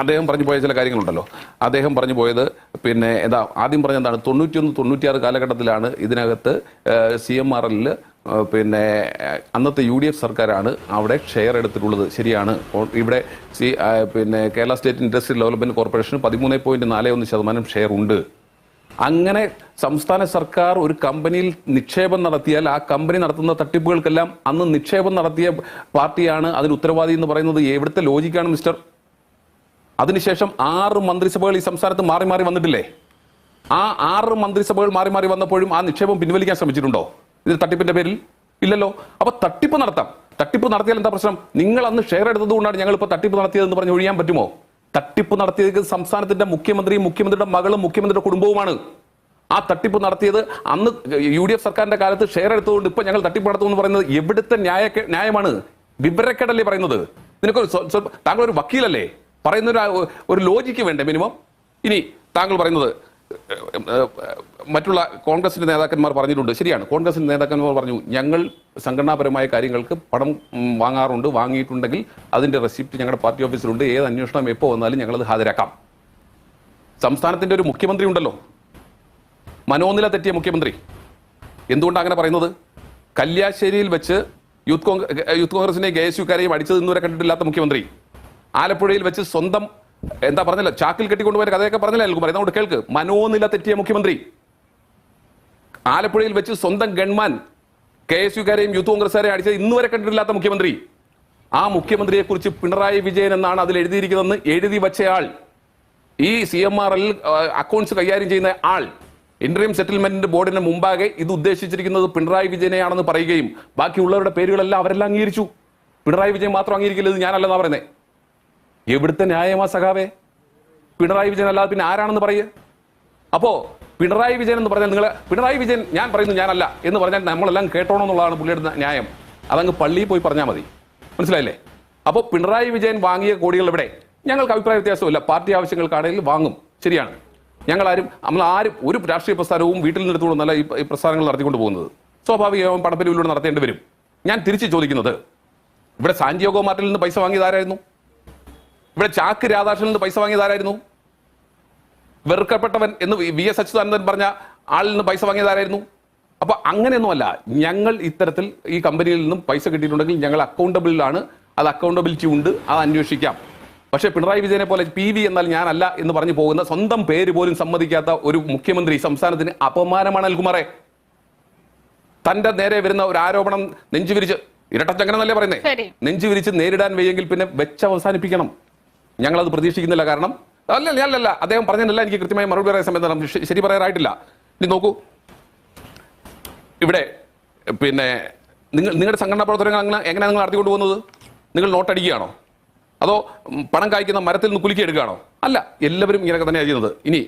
അദ്ദേഹം പറഞ്ഞു പോയ ചില കാര്യങ്ങളുണ്ടല്ലോ. അദ്ദേഹം പറഞ്ഞു പോയത് പിന്നെ എന്താ ആദ്യം പറഞ്ഞ എന്താണ് തൊണ്ണൂറ്റിയൊന്ന് തൊണ്ണൂറ്റിയാറ് കാലഘട്ടത്തിലാണ് ഇതിനകത്ത് സി എം ആർ എല്ലിൽ പിന്നെ അന്നത്തെ യു ഡി എഫ് സർക്കാരാണ് അവിടെ ഷെയർ എടുത്തിട്ടുള്ളത്. ശരിയാണ്. ഇവിടെ സി പിന്നെ കേരള സ്റ്റേറ്റ് ഇൻഡസ്ട്രിയൽ ഡെവലപ്മെന്റ് കോർപ്പറേഷന് പതിമൂന്ന് പോയിന്റ് നാല് ഒന്ന് ശതമാനം ഷെയർ ഉണ്ട്. അങ്ങനെ സംസ്ഥാന സർക്കാർ ഒരു കമ്പനിയിൽ നിക്ഷേപം നടത്തിയാൽ ആ കമ്പനി നടത്തുന്ന തട്ടിപ്പുകൾക്കെല്ലാം അന്ന് നിക്ഷേപം നടത്തിയ പാർട്ടിയാണ് അതിന് ഉത്തരവാദി എന്ന് പറയുന്നത്. എവിടുത്തെ ലോജിക്കാണ് മിസ്റ്റർ അതിനുശേഷം ആറ് മന്ത്രിസഭകൾ ഈ സംസ്ഥാനത്ത് മാറി മാറി വന്നിട്ടില്ലേ? ആ ആറ് മന്ത്രിസഭകൾ മാറി മാറി വന്നപ്പോഴും ആ നിക്ഷേപം പിൻവലിക്കാൻ ശ്രമിച്ചിട്ടുണ്ടോ? ഇത് തട്ടിപ്പിന്റെ പേരിൽ? ഇല്ലല്ലോ. അപ്പൊ തട്ടിപ്പ് നടത്താം. തട്ടിപ്പ് നടത്തിയാൽ എന്താ പ്രശ്നം? നിങ്ങൾ അന്ന് ഷെയർ എടുത്തത് കൊണ്ടാണ് ഞങ്ങൾ ഇപ്പൊ തട്ടിപ്പ് നടത്തിയതെന്ന് പറഞ്ഞ് ഒഴിയാൻ പറ്റുമോ? തട്ടിപ്പ് നടത്തിയത് സംസ്ഥാനത്തിന്റെ മുഖ്യമന്ത്രിയും മുഖ്യമന്ത്രിയുടെ മകളും മുഖ്യമന്ത്രിയുടെ കുടുംബവുമാണ്. ആ തട്ടിപ്പ് നടത്തിയത് അന്ന് യു ഡി എഫ് സർക്കാരിന്റെ കാലത്ത് ഷെയർ എടുത്തുകൊണ്ട് ഇപ്പൊ ഞങ്ങൾ തട്ടിപ്പ് നടത്തും എന്ന് പറയുന്നത് എവിടുത്തെ ന്യായ ന്യായമാണ്? വിവരക്കേടല്ലേ പറയുന്നത്. നിനക്ക് ഒരു സ്വ- സ്വ- താങ്കൾ ഒരു വക്കീലല്ലേ? പറയുന്ന ഒരു ലോജിക്ക് വേണ്ടേ മിനിമം ഇനി താങ്കൾ പറയുന്നത് മറ്റുള്ള കോൺഗ്രസിന്റെ നേതാക്കന്മാർ പറഞ്ഞിട്ടുണ്ട്. ശരിയാണ്. കോൺഗ്രസിന്റെ നേതാക്കന്മാർ പറഞ്ഞു ഞങ്ങൾ സംഘടനാപരമായ കാര്യങ്ങൾക്ക് പണം വാങ്ങാറുണ്ട് വാങ്ങിയിട്ടുണ്ടെങ്കിൽ അതിന്റെ റെസിപ്റ്റ് ഞങ്ങളുടെ പാർട്ടി ഓഫീസിലുണ്ട്. ഏത് അന്വേഷണം എപ്പോൾ വന്നാലും ഞങ്ങളത് ഹാജരാക്കാം. സംസ്ഥാനത്തിന്റെ ഒരു മുഖ്യമന്ത്രി ഉണ്ടല്ലോ. മനോനില തെറ്റിയ മുഖ്യമന്ത്രി. എന്തുകൊണ്ടാണ് അങ്ങനെ പറയുന്നത്? കല്യാശ്ശേരിയിൽ വെച്ച് യൂത്ത് കോൺഗ്രസ് യൂത്ത് കോൺഗ്രസിനെയും കെ എസ് യുക്കാരെയും അടിച്ചത് ഇന്നുവരെ കണ്ടിട്ടില്ലാത്ത മുഖ്യമന്ത്രി. ആലപ്പുഴയിൽ വെച്ച് സ്വന്തം എന്താ പറഞ്ഞില്ല ചാക്കിൽ കെട്ടിക്കൊണ്ടുപോയ കഥയൊക്കെ പറഞ്ഞില്ല അൽകുമാർ അതുകൊണ്ട് കേൾക്ക്. മനോനില തെറ്റിയ മുഖ്യമന്ത്രി. ആലപ്പുഴയിൽ വെച്ച് സ്വന്തം ഗൺമാൻ കെ എസ് യുക്കാരെയും യൂത്ത് കോൺഗ്രസ്സുകാരെയും അടിച്ചത് ഇന്നുവരെ കണ്ടിട്ടില്ലാത്ത മുഖ്യമന്ത്രി. ആ മുഖ്യമന്ത്രിയെ കുറിച്ച് പിണറായി വിജയൻ എന്നാണ് അതിൽ എഴുതിയിരിക്കുന്നതെന്ന് എഴുതി വച്ചയാൾ ഈ C M R L accounts കൈകാര്യം ചെയ്യുന്ന ആൾ. ഇന്റർവ്യൂ സെറ്റിൽമെന്റ് ബോർഡിന് മുമ്പാകെ ഇത് ഉദ്ദേശിച്ചിരിക്കുന്നത് പിണറായി വിജയനെയാണെന്ന് പറയുകയും ബാക്കിയുള്ളവരുടെ പേരുകളെല്ലാം അവരെല്ലാം അംഗീകരിച്ചു. പിണറായി വിജയൻ മാത്രം അംഗീകരിക്കില്ലെന്ന് ഞാനല്ലെന്നാണ് ഞാനല്ലെന്നാ പറയുന്നത് എവിടുത്തെ ന്യായമാ സഖാവേ? പിണറായി വിജയൻ അല്ലാതെ പിന്നെ ആരാണെന്ന് പറയുക അപ്പോ പിണറായി വിജയൻ എന്ന് പറഞ്ഞാൽ നിങ്ങൾ പിണറായി വിജയൻ ഞാൻ പറയുന്നു ഞാനല്ല എന്ന് പറഞ്ഞാൽ നമ്മളെല്ലാം കേട്ടോണം എന്നുള്ളതാണ് പുള്ളിയുടെ ന്യായം. അതങ്ങ് പള്ളിയിൽ പോയി പറഞ്ഞാൽ മതി. മനസ്സിലായില്ലേ? അപ്പോൾ പിണറായി വിജയൻ വാങ്ങിയ കോടികൾ ഇവിടെ ഞങ്ങൾക്ക് അഭിപ്രായ വ്യത്യാസമില്ല പാർട്ടി ആവശ്യങ്ങൾക്കാണെങ്കിൽ വാങ്ങും. ശരിയാണ്. ഞങ്ങളാരും നമ്മൾ ആരും ഒരു രാഷ്ട്രീയ പ്രസ്ഥാനവും വീട്ടിൽ നിന്നെടുത്തുകൊണ്ടല്ല ഈ പ്രസ്ഥാനങ്ങൾ നടത്തിക്കൊണ്ട് പോകുന്നത്. സ്വാഭാവികമായും പടപ്പിലൂടെ നടത്തേണ്ടി വരും. ഞാൻ തിരിച്ച് ചോദിക്കുന്നത് ഇവിടെ സാന്റിയോഗോ മാർട്ടിൽ നിന്ന് പൈസ വാങ്ങിയതാരായിരുന്നു ഇവിടെ ചാക്ക് രാധാകൃഷ്ണൻ നിന്ന് പൈസ വാങ്ങിയതാരായിരുന്നു വെറുക്കപ്പെട്ടവൻ എന്ന് വി എസ് അച്യുതാനന്ദൻ പറഞ്ഞ ആളിൽ നിന്ന് പൈസ വാങ്ങിയതാരായിരുന്നു അപ്പൊ അങ്ങനെയൊന്നുമല്ല ഞങ്ങൾ ഇത്തരത്തിൽ ഈ കമ്പനിയിൽ നിന്നും പൈസ കിട്ടിയിട്ടുണ്ടെങ്കിൽ ഞങ്ങൾ അക്കൗണ്ടബിളിലാണ് അത് അക്കൗണ്ടബിലിറ്റി ഉണ്ട് അത് അന്വേഷിക്കാം. പക്ഷേ പിണറായി വിജയനെ പോലെ പി വി എന്നാൽ ഞാനല്ല എന്ന് പറഞ്ഞു പോകുന്ന സ്വന്തം പേര് പോലും സമ്മതിക്കാത്ത ഒരു മുഖ്യമന്ത്രി സംസ്ഥാനത്തിന് അപമാനമാണ് അൽകുമാറെ തന്റെ നേരെ വരുന്ന ഒരു ആരോപണം നെഞ്ചുവിരിച്ച് ഇരട്ടച്ചങ്ങന എന്നല്ലേ പറയുന്നത് പറയുന്നേ നെഞ്ചുവിരിച്ച് നേരിടാൻ വയ്യെങ്കിൽ പിന്നെ വെച്ച് അവസാനിപ്പിക്കണം. ഞങ്ങളത് പ്രതീക്ഷിക്കുന്നില്ല കാരണം അല്ല അല്ല അല്ല അദ്ദേഹം പറഞ്ഞതല്ല എനിക്ക് കൃത്യമായി മറുപടി പറയാൻ സമയത്ത്. ശരി പറയാറായിട്ടില്ല. ഇനി നോക്കൂ. ഇവിടെ പിന്നെ നിങ്ങൾ നിങ്ങളുടെ സംഘടനാ പ്രവർത്തനങ്ങൾ അങ്ങനെ എങ്ങനെയാണ് നിങ്ങൾ നടത്തിക്കൊണ്ട് പോകുന്നത്? നിങ്ങൾ നോട്ടടിക്കുകയാണോ അതോ പണം കായ്ക്കുന്ന മരത്തിൽ നിന്ന് കുലുക്കി എടുക്കുകയാണോ? അല്ല എല്ലാവരും ഇങ്ങനെയൊക്കെ തന്നെയാണ് ചെയ്യുന്നത്. ഇനി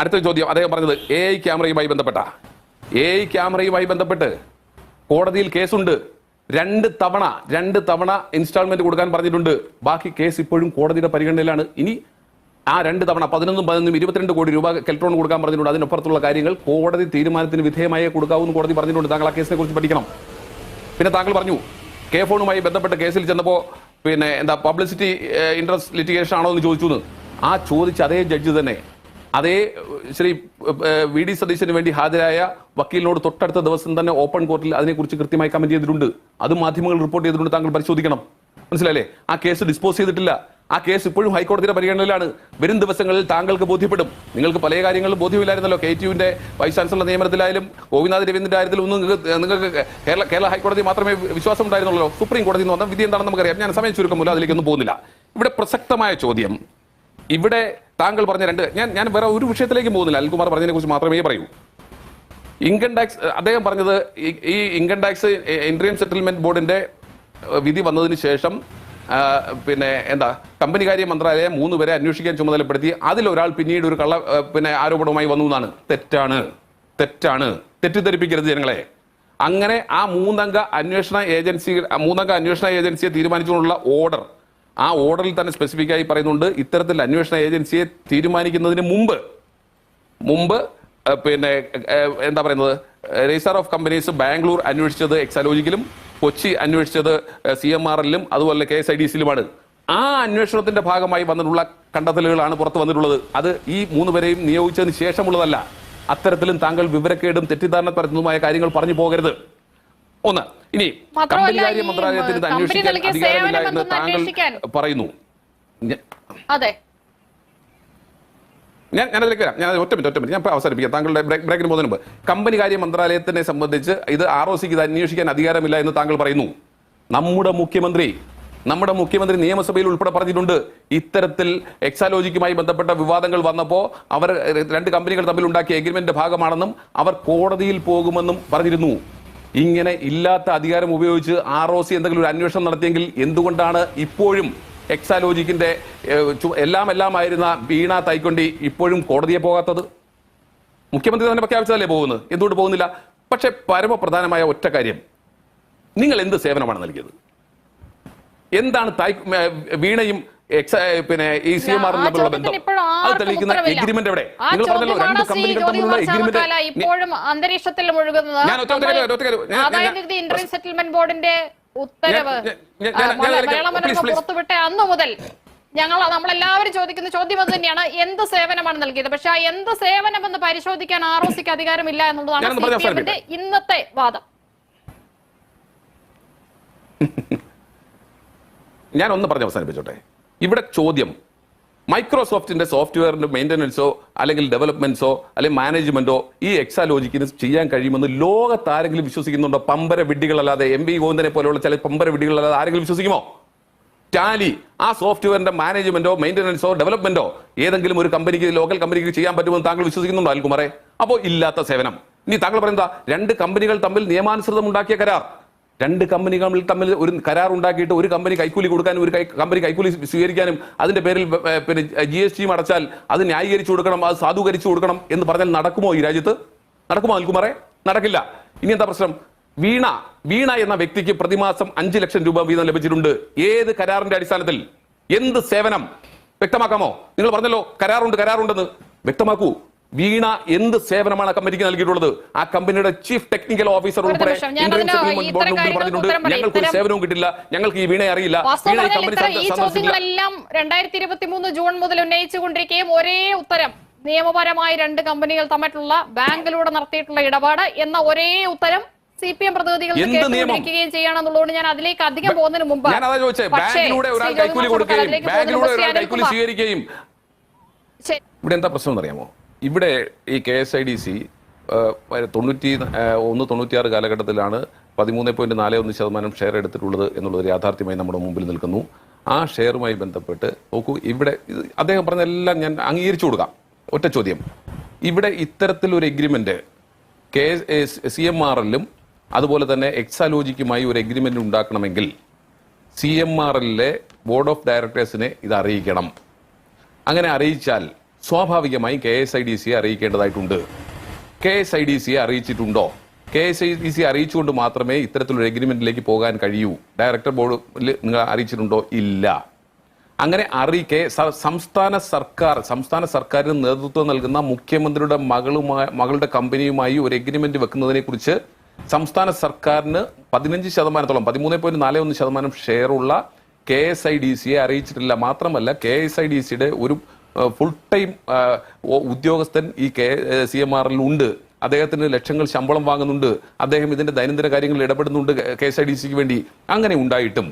അടുത്ത ചോദ്യം അദ്ദേഹം പറഞ്ഞത് എ ഐ ക്യാമറയുമായി ബന്ധപ്പെട്ട. എ ഐ ക്യാമറയുമായി ബന്ധപ്പെട്ട് കോടതിയിൽ കേസുണ്ട്. രണ്ട് തവണ രണ്ട് തവണ ഇൻസ്റ്റാൾമെന്റ് കൊടുക്കാൻ പറഞ്ഞിട്ടുണ്ട്. ബാക്കി കേസ് ഇപ്പോഴും കോടതിയുടെ പരിഗണനയിലാണ്. ഇനി ആ രണ്ട് തവണ പതിനൊന്നും പതിനൊന്നും ഇരുപത്തിരണ്ട് കോടി രൂപ കെൽട്രോൺ കൊടുക്കാൻ പറഞ്ഞിട്ടുണ്ട്. അതിനപ്പുറത്തുള്ള കാര്യങ്ങൾ കോടതി തീരുമാനത്തിന് വിധേയമായേ കൊടുക്കാവുന്ന കോടതി പറഞ്ഞിട്ടുണ്ട്. താങ്കൾ ആ കേസിനെ കുറിച്ച് പഠിക്കണം. പിന്നെ താങ്കൾ പറഞ്ഞു കെ ഫോണുമായി ബന്ധപ്പെട്ട കേസിൽ ചെന്നപ്പോൾ പിന്നെ എന്താ പബ്ലിസിറ്റി ഇൻട്രസ്റ്റ് ലിറ്റിഗേഷൻ ആണോ എന്ന് ചോദിച്ചു ആ ചോദിച്ച അതേ ജഡ്ജി തന്നെ അതേ ശ്രീ വി ഡി സതീശന് വേണ്ടി ഹാജരായ വക്കീലിനോട് തൊട്ടടുത്ത ദിവസം തന്നെ ഓപ്പൺ കോർട്ടിൽ അതിനെക്കുറിച്ച് കൃത്യമായി കമന്റ് ചെയ്തിട്ടുണ്ട്. അത് മാധ്യമങ്ങൾ റിപ്പോർട്ട് ചെയ്തിട്ടുണ്ട് താങ്കൾ പരിശോധിക്കണം. മനസ്സിലായില്ലേ? ആ കേസ് ഡിസ്പോസ് ചെയ്തിട്ടില്ല. ആ കേസ് ഇപ്പോഴും ഹൈക്കോടതിയുടെ പരിഗണനയിലാണ്. വരും ദിവസങ്ങളിൽ താങ്കൾക്ക് ബോധ്യപ്പെടും. നിങ്ങൾക്ക് പല കാര്യങ്ങളും ബോധ്യമില്ലായിരുന്നല്ലോ. കെ ടി യുവിന്റെ വൈസ് ചാൻസലർ നിയമനത്തിലായാലും ഗോപിനാഥ് രവീന്ദ്രന്റെ കാര്യത്തിലും ഒന്നും നിങ്ങൾക്ക് കേരള കേരള ഹൈക്കോടതി മാത്രമേ വിശ്വാസം ഉണ്ടായിരുന്നുള്ളൂ സുപ്രീം കോടതി എന്ന് പറഞ്ഞാൽ വിധി എന്താണെന്ന് നമുക്കറിയാം. ഞാൻ സമയം ചുരുക്കം മൂലം അതിലേക്കൊന്നും പോകുന്നില്ല. ഇവിടെ പ്രസക്തമായ ചോദ്യം. ഇവിടെ താങ്കൾ പറഞ്ഞ രണ്ട് ഞാൻ ഞാൻ വേറെ ഒരു വിഷയത്തിലേക്ക് പോകുന്നില്ല. അനിൽകുമാർ പറഞ്ഞതിനെ കുറിച്ച് മാത്രമേ പറയൂ. ഇൻകം ടാക്സ് അദ്ദേഹം പറഞ്ഞത് ഈ- ഇൻകം ടാക്സ് ഇൻട്രീം സെറ്റിൽമെന്റ് ബോർഡിന്റെ വിധി വന്നതിന് ശേഷം പിന്നെ എന്താ കമ്പനി കാര്യ മന്ത്രാലയം മൂന്ന് പേരെ അന്വേഷിക്കാൻ ചുമതലപ്പെടുത്തി. അതിലൊരാൾ പിന്നീട് ഒരു കള്ള പിന്നെ ആരോപണവുമായി വന്നു എന്നാണ്. തെറ്റാണ്. തെറ്റാണ്. തെറ്റിദ്ധരിപ്പിക്കരുത് ജനങ്ങളെ. അങ്ങനെ ആ മൂന്നംഗ അന്വേഷണ ഏജൻസി മൂന്നംഗ അന്വേഷണ ഏജൻസിയെ തീരുമാനിച്ചുകൊണ്ടുള്ള ഓർഡർ ആ ഓർഡറിൽ തന്നെ സ്പെസിഫിക്കായി പറയുന്നുണ്ട് ഇത്തരത്തിൽ അന്വേഷണ ഏജൻസിയെ തീരുമാനിക്കുന്നതിന് മുമ്പ് മുമ്പ് പിന്നെ എന്താ പറയുന്നത് രജിസ്റ്റർ ഓഫ് കമ്പനീസ് ബാംഗ്ലൂർ അന്വേഷിച്ചത് എക്സാലോജിക്കലും കൊച്ചി അന്വേഷിച്ചത് സി എം ആർ എല്ലിലും അതുപോലെ കെ എസ് ഐ ഡി സിയിലുമാണ് ആ അന്വേഷണത്തിന്റെ ഭാഗമായി വന്നിട്ടുള്ള കണ്ടെത്തലുകളാണ് പുറത്തു വന്നിട്ടുള്ളത്. അത് ഈ മൂന്ന് പേരെയും നിയോഗിച്ചതിന് ശേഷമുള്ളതല്ല. അത്തരത്തിലും താങ്കൾ വിവരക്കേടും തെറ്റിദ്ധാരണ പരത്തുന്നതുമായ കാര്യങ്ങൾ പറഞ്ഞു പോകരുത്. ഒന്ന്. ഇനി കമ്പനികാര്യ മന്ത്രാലയത്തിന് അന്വേഷിക്കാൻ അധികാരമില്ല എന്ന് താങ്കൾ പറയുന്നു. അതെ. ഞാൻ ഞാനതിലേക്ക് വരാം. ഞാൻ ഒറ്റ മിനിറ്റ് ഒറ്റ മിനിറ്റ്. ഞാൻ അവസാനിപ്പിക്കാം. താങ്കളുടെ ബ്രേക്ക് ബ്രേക്കിന് പോകുന്നതിന് മുമ്പ്. കമ്പനി കാര്യ മന്ത്രാലയത്തിനെ സംബന്ധിച്ച് ഇത് ആർ ഒ സിക്ക് ഇത് അന്വേഷിക്കാൻ അധികാരമില്ല എന്ന് താങ്കൾ പറയുന്നു. നമ്മുടെ മുഖ്യമന്ത്രി നമ്മുടെ മുഖ്യമന്ത്രി നിയമസഭയിൽ ഉൾപ്പെടെ പറഞ്ഞിട്ടുണ്ട്. ഇത്തരത്തിൽ എക്സാലോജിക്കുമായി ബന്ധപ്പെട്ട വിവാദങ്ങൾ വന്നപ്പോൾ അവർ രണ്ട് കമ്പനികൾ തമ്മിൽ ഉണ്ടാക്കിയ എഗ്രിമെന്റിന്റെ ഭാഗമാണെന്നും അവർ കോടതിയിൽ പോകുമെന്നും പറഞ്ഞിരുന്നു. ഇങ്ങനെ ഇല്ലാത്ത അധികാരം ഉപയോഗിച്ച് ആർ ഒ സി എന്തെങ്കിലും ഒരു അന്വേഷണം നടത്തിയെങ്കിൽ എന്തുകൊണ്ടാണ് ഇപ്പോഴും എക്സാലോജിക്കിന്റെ എല്ലാം എല്ലാം ആയിരുന്ന വീണ തൈക്കൊണ്ടി ഇപ്പോഴും കോടതിയെ പോകാത്തത്? മുഖ്യമന്ത്രി തന്നെ പ്രഖ്യാപിച്ചതല്ലേ പോകുന്നത്? എന്തുകൊണ്ട് പോകുന്നില്ല? പക്ഷെ പരമപ്രധാനമായ ഒറ്റ കാര്യം. നിങ്ങൾ എന്ത് സേവനമാണ് നൽകിയത്? എന്താണ് തായ് വീണയും പിന്നെ ഈ സി എം ആർ തമ്മിലുള്ള ബന്ധം. അത് തെളിയിക്കുന്ന എഗ്രിമെന്റ് എവിടെ? നിങ്ങൾ പറഞ്ഞല്ലോ രണ്ട് കമ്പനികൾ തമ്മിലുള്ള എഗ്രിമെന്റ് ഇപ്പോഴും അന്തരീക്ഷത്തിൽ മുഴുകുന്നത് ഞാൻ ഇന്റർൻ സെറ്റിൽമെന്റ് ബോർഡിന്റെ ഉത്തരവ്. പുറത്തുവിട്ട അന്ന് മുതൽ ഞങ്ങൾ നമ്മളെല്ലാവരും ചോദിക്കുന്ന ചോദ്യം അത് തന്നെയാണ്. എന്ത് സേവനമാണ് നൽകിയത്? പക്ഷെ ആ എന്ത് സേവനം എന്ന് പരിശോധിക്കാൻ ആർ ഒ സിക്ക് അധികാരമില്ല എന്നുള്ളതാണ് ഇന്നത്തെ വാദം. ഞാൻ ഒന്ന് പറഞ്ഞ് അവസാനിപ്പിച്ചോട്ടെ. ഇവിടെ ചോദ്യം. മൈക്രോസോഫ്റ്റിന്റെ സോഫ്റ്റ്വെയറിന്റെ മെയിന്റനൻസോ അല്ലെങ്കിൽ ഡെവലപ്മെന്റ്സോ അല്ലെങ്കിൽ മാനേജ്മെന്റോ ഈ എക്സാലോജിക്കിന് ചെയ്യാൻ കഴിയുമെന്ന് ലോകത്താരെങ്കിലും വിശ്വസിക്കുന്നുണ്ടോ? പമ്പര വിഡ്ഢികളല്ലാതെ എം വി ഗോവിന്ദനെ പോലെയുള്ള ചില പമ്പര വിഡ്ഢികളല്ലാതെ ആരെങ്കിലും വിശ്വസിക്കുമോ? ടാലി ആ സോഫ്റ്റ്വെയറിന്റെ മാനേജ്മെന്റോ മെയിന്റനൻസോ ഡെവലപ്മെന്റോ ഏതെങ്കിലും ഒരു കമ്പനിക്ക് ലോക്കൽ കമ്പനിക്ക് ചെയ്യാൻ പറ്റുമെന്ന് താങ്കൾ വിശ്വസിക്കുന്നുണ്ടോ അൽകുമാറെ? അപ്പോൾ ഇല്ലാത്ത സേവനം. ഇനി താങ്കൾ പറയുന്നതാ രണ്ട് കമ്പനികൾ തമ്മിൽ നിയമാനുസൃതം ഉണ്ടാക്കിയ കരാർ. രണ്ട് കമ്പനികൾ തമ്മിൽ ഒരു കരാർ ഉണ്ടാക്കിയിട്ട് ഒരു കമ്പനി കൈക്കൂലി കൊടുക്കാനും ഒരു കമ്പനി കൈക്കൂലി സ്വീകരിക്കാനും അതിന്റെ പേരിൽ പിന്നെ ജി എസ് ടിയും അടച്ചാൽ അത് ന്യായീകരിച്ചു കൊടുക്കണം അത് സാധൂകരിച്ചു കൊടുക്കണം എന്ന് പറഞ്ഞാൽ നടക്കുമോ ഈ രാജ്യത്ത്? നടക്കുമോ അൽകുമാറെ? നടക്കില്ല. ഇനി എന്താ പ്രശ്നം? വീണ വീണ എന്ന വ്യക്തിക്ക് പ്രതിമാസം അഞ്ച് ലക്ഷം രൂപ വീതം ലഭിച്ചിട്ടുണ്ട്. ഏത് കരാറിന്റെ അടിസ്ഥാനത്തിൽ? എന്ത് സേവനം? വ്യക്തമാക്കാമോ? നിങ്ങൾ പറഞ്ഞല്ലോ കരാറുണ്ട് കരാറുണ്ടെന്ന്. വ്യക്തമാക്കൂ. വീണ എന്ത് സേവനമാണ് ആ കമ്പനിക്ക് നൽകിയിട്ടുള്ളത്? ആ കമ്പനിയുടെ ചീഫ് ടെക്നിക്കൽ ഓഫീസർ ഉൾപ്പെടെ പറഞ്ഞിട്ടുണ്ട്. ഞങ്ങൾക്ക് ഒരു സേവനവും കിട്ടില്ല. ഞങ്ങൾക്ക് ഈ വീണയെ അറിയില്ല. ഈ ചോദ്യങ്ങളെല്ലാം രണ്ടായിരത്തി ഇരുപത്തി മൂന്ന് ജൂൺ മുതൽ ഉന്നയിച്ചുകൊണ്ടിരിക്കുകയും ഒരേ ഉത്തരം നിയമപരമായി രണ്ട് കമ്പനികൾ തമ്മിലുള്ള ബാങ്കിലൂടെ നടത്തിയിട്ടുള്ള ഇടപാട് എന്ന ഒരേ ഉത്തരം സി പി എം പ്രതിനിധികൾ ചെയ്യണമെന്നുള്ളതുകൊണ്ട് കേട്ടുകൊണ്ടിരിക്കുകയും ചെയ്യുകയാണെന്നുള്ളതുകൊണ്ട് ഞാൻ അതിലേക്ക് അധികം പോകുന്നതിന് മുമ്പ്. ഇവിടെ എന്താ പ്രശ്നം എന്നറിയാമോ? ഇവിടെ ഈ K S I D C തൊണ്ണൂറ്റി ഒന്ന് തൊണ്ണൂറ്റിയാറ് കാലഘട്ടത്തിലാണ് പതിമൂന്ന് പോയിന്റ് നാല് ഒന്ന് ശതമാനം ഷെയർ എടുത്തിട്ടുള്ളത് എന്നുള്ളത് യാഥാർത്ഥ്യമായി നമ്മുടെ മുമ്പിൽ നിൽക്കുന്നു. ആ ഷെയറുമായി ബന്ധപ്പെട്ട് നോക്കൂ ഇവിടെ അദ്ദേഹം പറഞ്ഞതെല്ലാം ഞാൻ അംഗീകരിച്ചു കൊടുക്കാം. ഒറ്റ ചോദ്യം. ഇവിടെ ഇത്തരത്തിലൊരു agreement K C M R എല്ലും അതുപോലെ തന്നെ എക്സാലോജിക്കുമായി ഒരു എഗ്രിമെന്റ് ഉണ്ടാക്കണമെങ്കിൽ സി എം ആർ എല്ലിലെ ബോർഡ് ഓഫ് ഡയറക്ടേഴ്സിനെ ഇത് അറിയിക്കണം. അങ്ങനെ അറിയിച്ചാൽ സ്വാഭാവികമായും കെ എസ് ഐ ഡി സിയെ അറിയിക്കേണ്ടതായിട്ടുണ്ട്. കെ എസ് ഐ ഡി സിയെ അറിയിച്ചിട്ടുണ്ടോ? K S I D C അറിയിച്ചുകൊണ്ട് മാത്രമേ ഇത്തരത്തിലൊരു എഗ്രിമെന്റിലേക്ക് പോകാൻ കഴിയൂ. ഡയറക്ടർ ബോർഡിൽ നിങ്ങൾ അറിയിച്ചിട്ടുണ്ടോ? ഇല്ല. അങ്ങനെ അറിയിക്കെ സംസ്ഥാന സർക്കാർ സംസ്ഥാന സർക്കാരിന് നേതൃത്വം നൽകുന്ന മുഖ്യമന്ത്രിയുടെ മകളുമായി മകളുടെ കമ്പനിയുമായി ഒരു എഗ്രിമെന്റ് വെക്കുന്നതിനെ കുറിച്ച് സംസ്ഥാന സർക്കാരിന് പതിനഞ്ച് ശതമാനത്തോളം പതിമൂന്ന് പോയിന്റ് നാല് ഒന്ന് ശതമാനം ഷെയറുള്ള കെ എസ് ഐ ഡി സിയെ അറിയിച്ചിട്ടില്ല. മാത്രമല്ല കെ എസ് ഐ ഡി സിയുടെ ഒരു ഫുൾ ടൈം ഉദ്യോഗസ്ഥൻ ഈ കെ സി എം ആറിൽ ഉണ്ട്. അദ്ദേഹത്തിന് ലക്ഷങ്ങൾ ശമ്പളം വാങ്ങുന്നുണ്ട്. അദ്ദേഹം ഇതിന്റെ ദൈനംദിന കാര്യങ്ങളിൽ ഇടപെടുന്നുണ്ട് കെ എസ് ഐ ഡി സിക്ക് വേണ്ടി. അങ്ങനെ ഉണ്ടായിട്ടും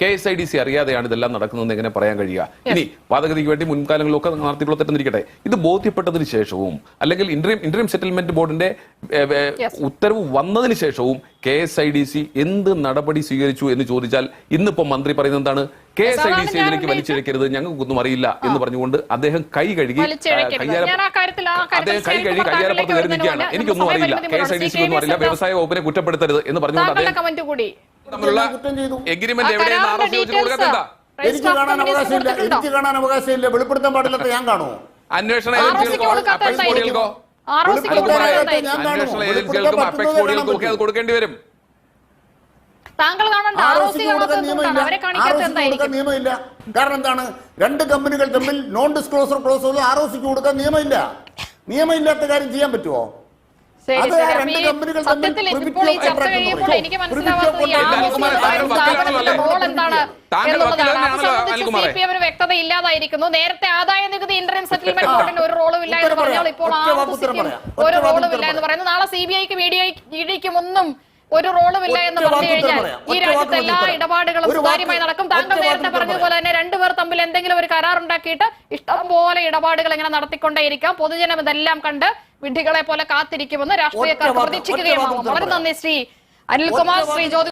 K S I D C അറിയാതെയാണ് ഇതെല്ലാം നടക്കുന്നതെന്ന് എങ്ങനെ പറയാൻ കഴിയുക? ഇനി വാദഗതിക്ക് വേണ്ടി മുൻകാലങ്ങളിലൊക്കെ നടത്തിയിട്ടുള്ള തെറ്റെന്നിരിക്കട്ടെ ഇത് ബോധ്യപ്പെട്ടതിന് ശേഷവും അല്ലെങ്കിൽ ഇന്റർം ഇന്റർം സെറ്റിൽമെന്റ് ബോർഡിന്റെ. ഉത്തരവ് വന്നതിന് ശേഷവും K S I D C എന്ത് നടപടി സ്വീകരിച്ചു എന്ന് ചോദിച്ചാൽ ഇന്നിപ്പോ മന്ത്രി പറയുന്നത് എന്താണ്? K S I D C ഇതിലേക്ക് വലിച്ചിഴക്കരുത് ഞങ്ങൾക്കൊന്നും അറിയില്ല എന്ന് പറഞ്ഞുകൊണ്ട് അദ്ദേഹം കൈ കഴുകി അദ്ദേഹം കൈ കഴുകി കയ്യാരപ്പുറത്ത് കയറി നിൽക്കുകയാണ് എനിക്കൊന്നും അറിയില്ല. കെ എസ് ഐ ഡി സിക്ക് ഒന്നും അറിയില്ല. വ്യവസായ വകുപ്പിനെ കുറ്റപ്പെടുത്തരുത് എന്ന് പറഞ്ഞുകൊണ്ട് അദ്ദേഹം കൂടി. തമ്മിലുള്ള. എഗ്രിമെന്റ് എവിടെയെന്ന് ആർ എസ് ചോദിച്ചു കൊടുക്കാത്ത എനിക്ക് കാണാൻ അവകാശമില്ല. എനിക്ക് അവകാശമില്ല. വെളിപ്പെടുത്താൻ പാടില്ലാത്ത ഞാൻ കാണുമോ അന്വേഷണ ഏജൻസികൾക്കോ കൊടുക്കേണ്ടി വരും. താങ്കൾ കാണണ്ട R R O O C കൊടുക്കാൻ നിയമമില്ല. അവരെ ആർ കാണിക്കാത്ത കൊടുക്കാൻ എന്തായിരിക്കും? നിയമമില്ല. കാരണം എന്താണ്? രണ്ട് കമ്പനികൾ തമ്മിൽ non disclosure clause R O സിക്ക് കൊടുക്കാൻ നിയമമില്ല. നിയമമില്ലാത്ത കാര്യം ചെയ്യാൻ പറ്റുമോ ശരി, അത് ശരി. ആ അപ്പൊ രണ്ട് ഈ കമ്പനികൾ സത്യത്തിൽ തമ്മിൽ ഇപ്പോൾ ഈ ചർച്ച കഴിയുമ്പോൾ എനിക്ക് Private മനസ്സിലാവാത്തത് ഈ contract ഉണ്ട്. ആമസോൺ എന്ന് പറയുന്ന സ്ഥാപനത്തിന്റെ റോൾ എന്താണ് താങ്കൾ എന്നുള്ളതാണ്. അത് വക്കീലാണല്ലോ, സംബന്ധിച്ച് അനിൽകുമാറേ. പി എമ്മിന് വ്യക്തത ഇല്ലാതായിരിക്കുന്നു നേരത്തെ ആദായ നികുതി ഇന്റർ സെറ്റിൽമെന്റ് ബോർഡിന് ഒരു റോളും ഇല്ല എന്ന് ഉത്തരം പറഞ്ഞാൽ. ഇപ്പോൾ ഒറ്റ വാക്ക് ആർക്കും ഉത്തരം പറയാം. ഒരു വാക്ക് റോളും ഉത്തരം ഇല്ല എന്ന് പറയുന്നത് പറയുന്നു. നാളെ സി ബി ഐക്കും ഇ ഡിക്കും ഒന്നും ഒരു റോളും ഇല്ല എന്ന് പറഞ്ഞു കഴിഞ്ഞാൽ ഈ രാജ്യത്തെ എല്ലാ ഇടപാടുകളും സുതാര്യമായി നടക്കും. താങ്കൾ നേരത്തെ പറഞ്ഞ പറഞ്ഞതുപോലെ തന്നെ രണ്ടുപേർ തമ്മിൽ എന്തെങ്കിലും ഒരു കരാർ ഉണ്ടാക്കിയിട്ട് ഇഷ്ടം പോലെ ഇടപാടുകൾ ഇങ്ങനെ നടത്തിക്കൊണ്ടേയിരിക്കാം. പൊതുജനം ഇതെല്ലാം കണ്ട് വിഡ്ഢികളെ പോലെ കാത്തിരിക്കുമെന്ന് രാഷ്ട്രീയക്കാർ പ്രതീക്ഷിക്കുകയാണ് പ്രതീക്ഷിക്കുകയുമാകും വളരെ നന്ദി ശ്രീ അനിൽകുമാർ ശ്രീ ജ്യോതി